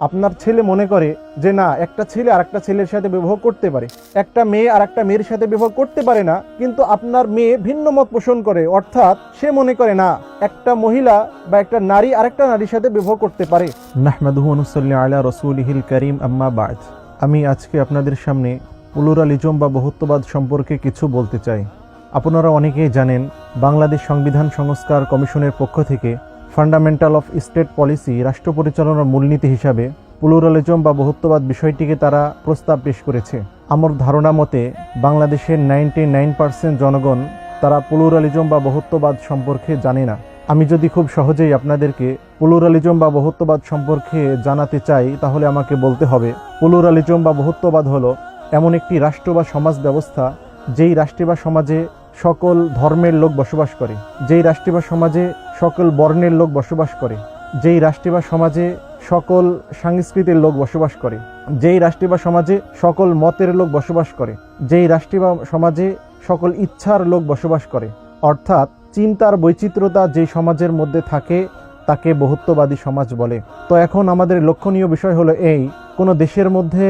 আপনার ছেলে মনে করে যে না, একটা ছেলে আর একটা ছেলের সাথে বিবাহ করতে পারে। একটা মেয়ে আর একটা মেয়ের সাথে বিবাহ করতে পারে না, কিন্তু আপনার মেয়ে ভিন্ন মত পোষণ করে। অর্থাৎ সে মনে করে না, একটা মহিলা বা একটা নারী আরেকটা নারীর সাথে বিবাহ করতে পারে। আম্মা আমি আজকে আপনাদের সামনে প্লুরালিজম বা বহুত্ববাদ সম্পর্কে কিছু বলতে চাই। আপনারা অনেকেই জানেন, বাংলাদেশ সংবিধান সংস্কার কমিশনের পক্ষ থেকে ফান্ডামেন্টাল অফ স্টেট পলিসি রাষ্ট্র পরিচালনার মূলনীতি হিসাবে প্লুরালিজম বা বহুত্ববাদ বিষয়টিকে তারা প্রস্তাব পেশ করেছে। আমার ধারণা মতে, বাংলাদেশের নাইনটি নাইন পার্সেন্ট জনগণ তারা প্লুরালিজম বা বহুত্ববাদ সম্পর্কে জানে না। আমি যদি খুব সহজেই আপনাদেরকে প্লুরালিজম বা বহুত্ববাদ সম্পর্কে জানাতে চাই, তাহলে আমাকে বলতে হবে প্লুরালিজম বা বহুত্ববাদ হলো এমন একটি রাষ্ট্র বা সমাজ ব্যবস্থা, যেই রাষ্ট্রে বা সমাজে সকল ধর্মের লোক বসবাস করে। যেই রাষ্ট্রে বা সমাজে সকল বর্ণের লোক বসবাস করে, যেই রাষ্ট্রে বা সমাজে সকল সংস্কৃতির লোক বসবাস করে, যেই রাষ্ট্রে বা সমাজে সকল মতের লোক বসবাস করে, যেই রাষ্ট্রে বা সমাজে সকল ইচ্ছার লোক বসবাস করে। অর্থাৎ চিন্তার বৈচিত্র্যতা যেই সমাজের মধ্যে থাকে, তাকে বহুত্ববাদী সমাজ বলে। তো এখন আমাদের লক্ষণীয় বিষয় হলো এই, কোনো দেশের মধ্যে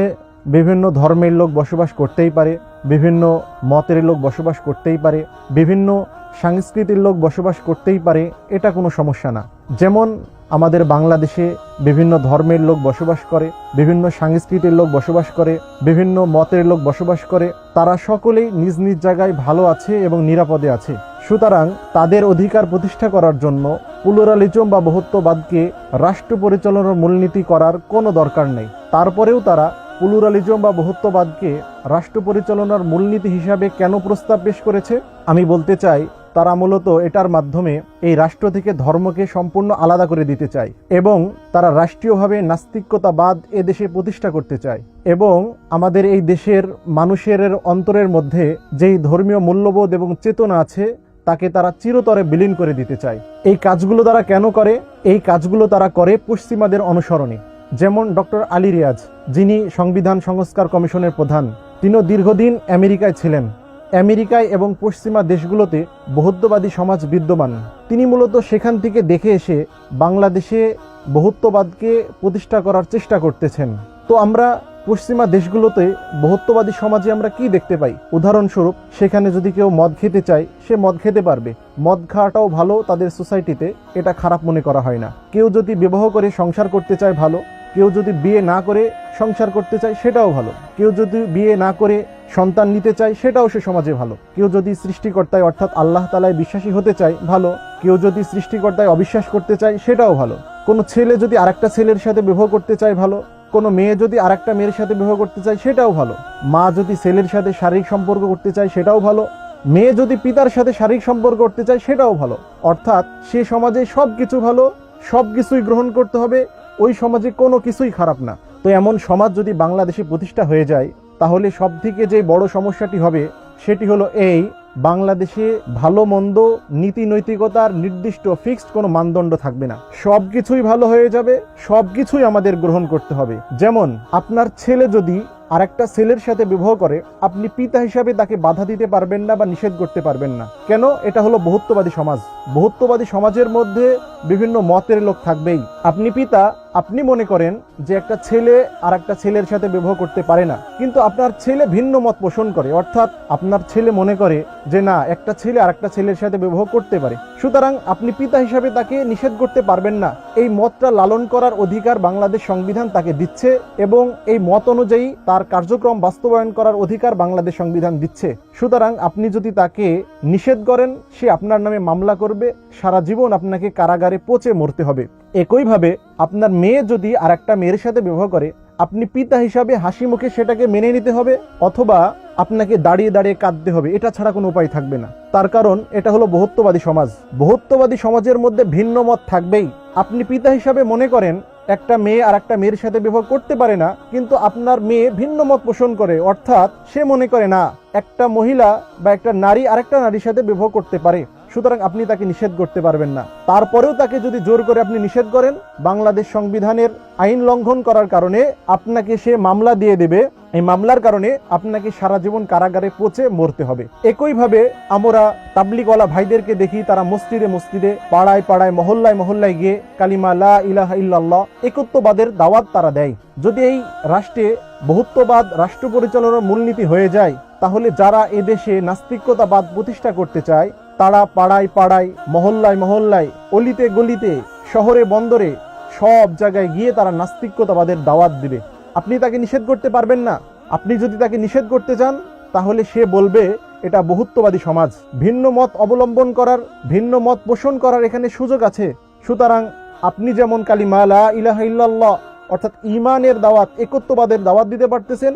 বিভিন্ন ধর্মের লোক বসবাস করতেই পারে, বিভিন্ন মতের লোক বসবাস করতেই পারে, বিভিন্ন সংস্কৃতির লোক বসবাস করতেই পারে, এটা কোনো সমস্যা না। যেমন আমাদের বাংলাদেশে বিভিন্ন ধর্মের লোক বসবাস করে, বিভিন্ন সংস্কৃতির লোক বসবাস করে, বিভিন্ন মতের লোক বসবাস করে, তারা সকলেই নিজ নিজ জায়গায় ভালো আছে এবং নিরাপদে আছে। সুতরাং তাদের অধিকার প্রতিষ্ঠা করার জন্য প্লুরালিজম বা বহুত্ববাদকে রাষ্ট্র পরিচালনার মূলনীতি করার কোনো দরকার নেই। তারপরেও তারা প্লুরালিজম বা বহুত্ববাদকে রাষ্ট্র পরিচালনার মূলনীতি হিসাবে কেন প্রস্তাব পেশ করেছে? আমি বলতে চাই, তারা মূলত এটার মাধ্যমে এই রাষ্ট্র থেকে ধর্মকে সম্পূর্ণ আলাদা করে দিতে চায় এবং তারা রাষ্ট্রীয়ভাবে নাস্তিক্যতাবাদ এ দেশে প্রতিষ্ঠা করতে চায় এবং আমাদের এই দেশের মানুষের অন্তরের মধ্যে যেই ধর্মীয় মূল্যবোধ এবং চেতনা আছে, তাকে তারা চিরতরে বিলীন করে দিতে চায়। এই কাজগুলো তারা কেন করে? এই কাজগুলো তারা করে পশ্চিমাদের অনুসরণে। যেমন ডক্টর আলী রিয়াজ, যিনি সংবিধান সংস্কার কমিশনের প্রধান, তিনিও দীর্ঘদিন আমেরিকায় ছিলেন। আমেরিকায় এবং পশ্চিমা দেশগুলোতে বহুত্ববাদী সমাজ বিদ্যমান। তিনি মূলত সেখান থেকে দেখে এসে বাংলাদেশে বহুত্ববাদকে প্রতিষ্ঠা করার চেষ্টা করতেছেন। তো আমরা পশ্চিমা দেশগুলোতে বহুত্ববাদী সমাজে আমরা কি দেখতে পাই? উদাহরণস্বরূপ, সেখানে যদি কেউ মদ খেতে চায়, সে মদ খেতে পারবে। মদ খাওয়াটাও ভালো, তাদের সোসাইটিতে এটা খারাপ মনে করা হয় না। কেউ যদি বিবাহ করে, সংসার করতে চায় ভালো কেউ যদি বিয়ে না করে সংসার করতে চায়, সেটাও ভালো। কেউ যদি বিয়ে না করে সন্তান নিতে চায়, সেটাও সে সমাজে ভালো। কেউ যদি সৃষ্টিকর্তায় অর্থাৎ আল্লাহ তালায় বিশ্বাসী হতে চায়, ভালো। কেউ যদি সৃষ্টিকর্তায় অবিশ্বাস করতে চায়, সেটাও ভালো। কোনো ছেলে যদি আরেকটা ছেলের সাথে বিবাহ করতে চায়, ভালো। কোনো মেয়ে যদি আরেকটা মেয়ের সাথে বিবাহ করতে চায়, সেটাও ভালো। মা যদি ছেলের সাথে শারীরিক সম্পর্ক করতে চায়, সেটাও ভালো। মেয়ে যদি পিতার সাথে শারীরিক সম্পর্ক করতে চায়, সেটাও ভালো। অর্থাৎ সে সমাজে সব কিছু ভালো সব কিছুই গ্রহণ করতে হবে। ওই সমাজে কোনো কিছুই খারাপ না। তো এমন সমাজ যদি বাংলাদেশে প্রতিষ্ঠা হয়ে যায়, তাহলে সব থেকে যে বড় সমস্যাটি হবে, সেটি হলো এই, বাংলাদেশে ভালো মন্দ, নীতি নৈতিকতার নির্দিষ্ট ফিক্সড কোনো মানদণ্ড থাকবে না। সব কিছুই ভালো হয়ে যাবে, সব কিছুই আমাদের গ্রহণ করতে হবে। যেমন, আপনার ছেলে যদি আরেকটা ছেলের সাথে বিবাহ করে, আপনি পিতা হিসাবে তাকে বাধা দিতে পারবেন না বা নিষেধ করতে পারবেন না। কেন? এটা হলো বহুত্ববাদী সমাজ। বহুত্ববাদী সমাজের মধ্যে বিভিন্ন মতের লোক থাকবেই। আপনি পিতা আপনি মনে করেন যে একটা ছেলে আর একটা ছেলের সাথে বিবাহ করতে পারে না, কিন্তু আপনার ছেলে ভিন্ন মত পোষণ করে। অর্থাৎ আপনার ছেলে মনে করে যে না, একটা ছেলে আর একটা ছেলের সাথে বিবাহ করতে পারে। সুতরাং আপনি পিতা হিসাবে তাকে নিষেধ করতে পারবেন না। এই মতটা লালন করার অধিকার বাংলাদেশ সংবিধান তাকে দিচ্ছে এবং এই মত অনুযায়ী তার কার্যক্রম বাস্তবায়ন করার অধিকার বাংলাদেশ সংবিধান দিচ্ছে। সুতরাং আপনি যদি তাকে নিষেধ করেন, সে আপনার নামে মামলা করবে, সারা জীবন আপনাকে কারাগারে পচে মরতে হবে। একইভাবে আপনার মেয়ে যদি আর একটা মেয়ের সাথে বিবাহ করে, আপনি পিতা হিসাবে হাসি মুখে সেটাকে মেনে নিতে হবে অথবা আপনাকে দাঁড়িয়ে দাঁড়িয়ে কাঁদতে হবে, এটা ছাড়া কোনো উপায় থাকবে না। তার কারণ এটা হলো বহুত্ববাদী সমাজ। বহুত্ববাদী সমাজের মধ্যে ভিন্ন মত থাকবেই। আপনি পিতা হিসাবে মনে করেন, একটা মেয়ে আর একটা মেয়ের সাথে বিবাহ করতে পারে না, কিন্তু আপনার মেয়ে ভিন্ন মত পোষণ করে, অর্থাৎ সে মনে করে না, একটা মহিলা বা একটা নারী আরেকটা নারীর সাথে বিবাহ করতে পারে। সুতরাং আপনি তাকে নিষেধ করতে পারবেন না। তারপরেও তাকে যদি জোর করে আপনি নিষেধ করেন, বাংলাদেশ সংবিধানের আইন লঙ্ঘন করার কারণে আপনাকে সে মামলা দিয়ে দেবে। এই মামলার কারণে আপনাকে সারা জীবন কারাগারে পচে মরতে হবে। একইভাবে আমরা তাবলিগওয়ালা ভাইদেরকে দেখি, তারা মসজিদে মসজিদে, পাড়ায় পাড়ায়, মহল্লায় মহল্লায় গিয়ে কালিমা লা ইলাহা ইল্লাল্লাহ, একত্ববাদের দাওয়াত তারা দেয়। যদি এই রাষ্ট্রে বহুত্ববাদ, রাষ্ট্র পরিচালনার মূলনীতি হয়ে যায়, তাহলে যারা এদেশে নাস্তিকতাবাদ প্রতিষ্ঠা করতে চায় তারা পাড়ায় পাড়ায় মহল্লায় মহল্লায়, অলিতে গলিতে, শহরে বন্দরে, সব জায়গায় গিয়ে তারা নাস্তিকতাবাদের দাওয়াত দিবে। আপনি তাকে নিষেধ করতে পারবেন না। আপনি যদি তাকে নিষেধ করতে চান, তাহলে সে বলবে, এটা বহুত্ববাদী সমাজ। ভিন্ন মত অবলম্বন করার, ভিন্ন মত পোষণ করার এখানে সুযোগ আছে। সুতরাং আপনি যেমন কালিমা লা ইলাহ ইল্লাল্লাহ, অর্থাৎ ইমানের দাওয়াত, একত্ববাদের দাওয়াত দিতে পারতেছেন,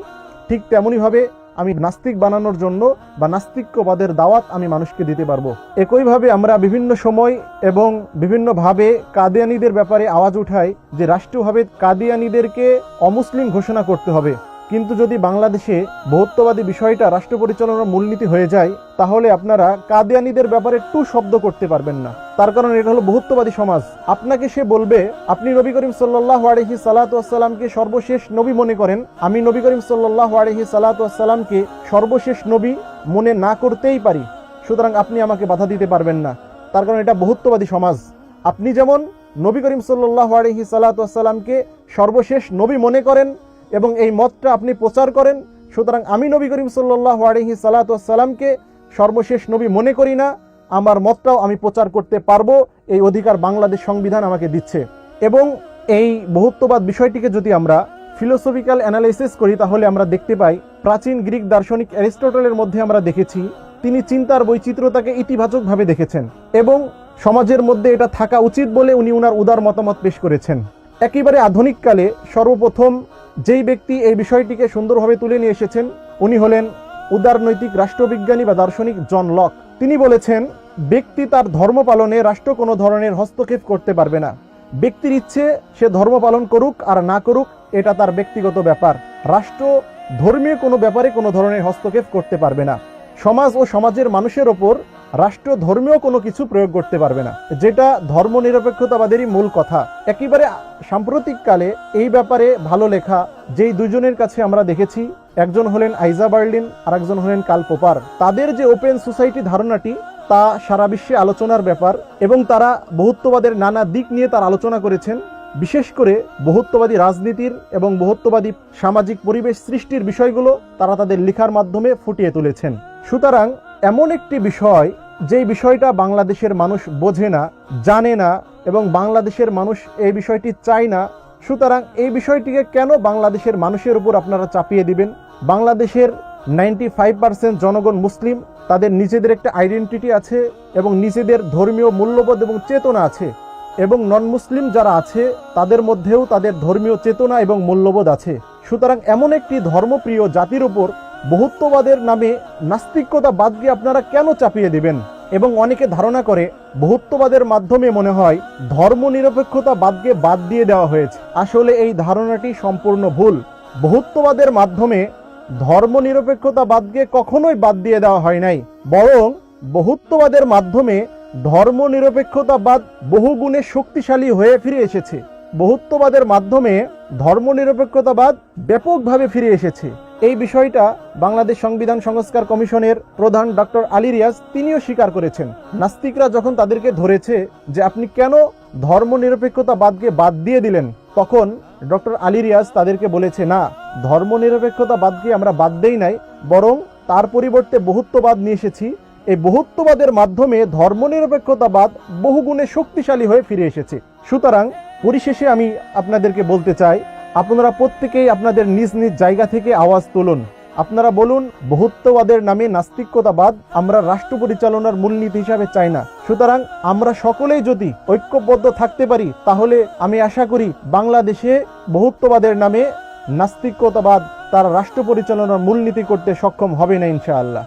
ঠিক তেমনইভাবে আমি নাস্তিক বানানোর জন্য বা নাস্তিক্যবাদের দাওয়াত আমি মানুষকে দিতে পারব। একইভাবে আমরা বিভিন্ন সময় এবং বিভিন্নভাবে কাদিয়ানিদের ব্যাপারে আওয়াজ উঠাই যে রাষ্ট্রভাবে কাদিয়ানিদেরকে অমুসলিম ঘোষণা করতে হবে। কিন্তু যদি বাংলাদেশে বহুত্ববাদী বিষয়টা রাষ্ট্র পরিচালনার মূলনীতি হয়ে যায়, তাহলে আপনারা কাদিয়ানিদের ব্যাপারে টু শব্দ করতে পারবেন না। তার কারণ এটা হলো বহুত্ববাদী সমাজ। আপনাকে সে বলবে, আপনি নবী করিম সাল্লাহ আলহি সালাতামকে সর্বশেষ নবী মনে করেন। আমি নবী করিম সাল্লাহ আলহি সালাতামকে সর্বশেষ নবী মনে না করতেই পারি। সুতরাং আপনি আমাকে বাধা দিতে পারবেন না। তার কারণ এটা বহুত্ববাদী সমাজ। আপনি যেমন নবী করিম সাল্লাহ আলহি সালাতামকে সর্বশেষ নবী মনে করেন এবং এই মতটা আপনি প্রচার করেন, সুতরাং আমি নবী করিম সাল্লাহ আলহি সালাতামকে সর্বশেষ নবী মনে করি না, আমার মতটাও আমি প্রচার করতে পারব, এই অধিকার বাংলাদেশ সংবিধান আমাকে দিচ্ছে। এবং এই বহুত্ববাদ বিষয়টিকে যদি আমরা ফিলোসফিক্যাল অ্যানালাইসিস করি, তাহলে আমরা দেখতে পাই, প্রাচীন গ্রিক দার্শনিক অ্যারিস্টটলের মধ্যে আমরা দেখেছি, তিনি চিন্তার বৈচিত্র্যতাকে ইতিবাচকভাবে দেখেছেন এবং সমাজের মধ্যে এটা থাকা উচিত বলে উনি উনার উদার মতামত পেশ করেছেন। একেবারে আধুনিককালে সর্বপ্রথম যেই ব্যক্তি এই বিষয়টিকে সুন্দরভাবে তুলে নিয়ে এসেছেন, উনি হলেন উদারনৈতিক রাষ্ট্রবিজ্ঞানী বা দার্শনিক জন লক। তিনি বলেছেন, ব্যক্তি তার ধর্ম পালনে রাষ্ট্র কোনো ধরনের হস্তক্ষেপ করতে পারবে না। ব্যক্তির ইচ্ছে, সে ধর্ম পালন করুক আর না করুক, এটা তার ব্যক্তিগত ব্যাপার। রাষ্ট্র ধর্মীয় কোনো ব্যাপারে কোনো ধরনের হস্তক্ষেপ করতে পারবে না। সমাজ ও সমাজের মানুষের ওপর রাষ্ট্র ধর্মীয় কোনো কিছু প্রয়োগ করতে পারবে না। যেটা ধর্ম নিরপেক্ষতাবাদেরই মূল কথা। একেবারে সাম্প্রতিককালে এই ব্যাপারে ভালো লেখা যেই দুজনের কাছে আমরা দেখেছি, একজন হলেন আইজা বার্লিন আর একজন হলেন কাল পোপার। তাদের যে ওপেন সোসাইটি ধারণাটি, তা সারা বিশ্বে আলোচনার ব্যাপার এবং তারা বহুত্ববাদের নানা দিক নিয়ে তার আলোচনা করেছেন। বিশেষ করে বহুত্ববাদী রাজনীতির এবং বহুত্ববাদী সামাজিক পরিবেশ সৃষ্টির বিষয়গুলো তারা তাদের লেখার মাধ্যমে ফুটিয়ে তুলেছেন। সুতরাং এমন একটি বিষয় যেই বিষয়টা বাংলাদেশের মানুষ বোঝে না, জানে না এবং বাংলাদেশের মানুষ এই বিষয়টি চায় না, সুতরাং এই বিষয়টিকে কেন বাংলাদেশের মানুষের উপর আপনারা চাপিয়ে দিবেন? বাংলাদেশের নাইনটি ফাইভ পার্সেন্ট জনগণ মুসলিম, তাদের নিজেদের একটা আইডেন্টিটি আছে এবং নিজেদের ধর্মীয় মূল্যবোধ এবং চেতনা আছে এবং নন মুসলিম যারা আছে, তাদের মধ্যেও তাদের ধর্মীয় চেতনা এবং মূল্যবোধ আছে। সুতরাং এমন একটি ধর্মপ্রিয় জাতির উপর বহুত্ববাদের নামে নাস্তিকতা বাদ দিয়ে আপনারা কেন চাপিয়ে দিবেন? এবং অনেকে ধারণা করে বহুত্ববাদের মাধ্যমে মনে হয় ধর্ম নিরপেক্ষতা বাদকে বাদ দিয়ে দেওয়া হয়েছে। আসলে এই ধারণাটি সম্পূর্ণ ভুল। বহুত্ববাদের মাধ্যমে ধর্ম নিরপেক্ষতা বাদকে কখনোই বাদ দিয়ে দেওয়া হয় নাই। বরং বহুত্ববাদের মাধ্যমে ধর্ম নিরপেক্ষতাবাদ বহুগুণে শক্তিশালী হয়ে ফিরে এসেছে। বহুত্ববাদের মাধ্যমে ধর্ম নিরপেক্ষতাবাদ ব্যাপকভাবে ফিরে এসেছে। এই বিষয়টা বাংলাদেশ সংবিধান সংস্কার কমিশনের প্রধান ডক্টর আলী রিয়াজ তিনিও স্বীকার করেছেন। নাস্তিকরা যখন তাদেরকে ধরেছে যে আপনি কেন ধর্ম নিরপেক্ষতাবাদকে বাদ দিয়ে দিলেন, তখন ডক্টর আলী রিয়াজ তাদেরকে বলেছে, না ধর্ম নিরপেক্ষতাবাদকে আমরা বাদ দেই নাই, বরং তার পরিবর্তে বহুত্ববাদ নিয়ে এসেছি। এই বহুত্ববাদের মাধ্যমে ধর্মনিরপেক্ষতাবাদ বহুগুণে শক্তিশালী হয়ে ফিরে এসেছে। সুতরাং পরিশেষে আমি আপনাদেরকে বলতে চাই আপনারা প্রত্যেকেই আপনাদের নিজ নিজ জায়গা থেকে আওয়াজ তুলুন। আপনারা বলুন, বহুত্ববাদের নামে নাস্তিকতাবাদ আমরা রাষ্ট্র পরিচালনার মূলনীতি হিসাবে চাই না। সুতরাং আমরা সকলেই যদি ঐক্যবদ্ধ থাকতে পারি, তাহলে আমি আশা করি বাংলাদেশে বহুত্ববাদের নামে নাস্তিকতাবাদ তারা রাষ্ট্র পরিচালনার মূলনীতি করতে সক্ষম হবে না ইনশাআল্লাহ।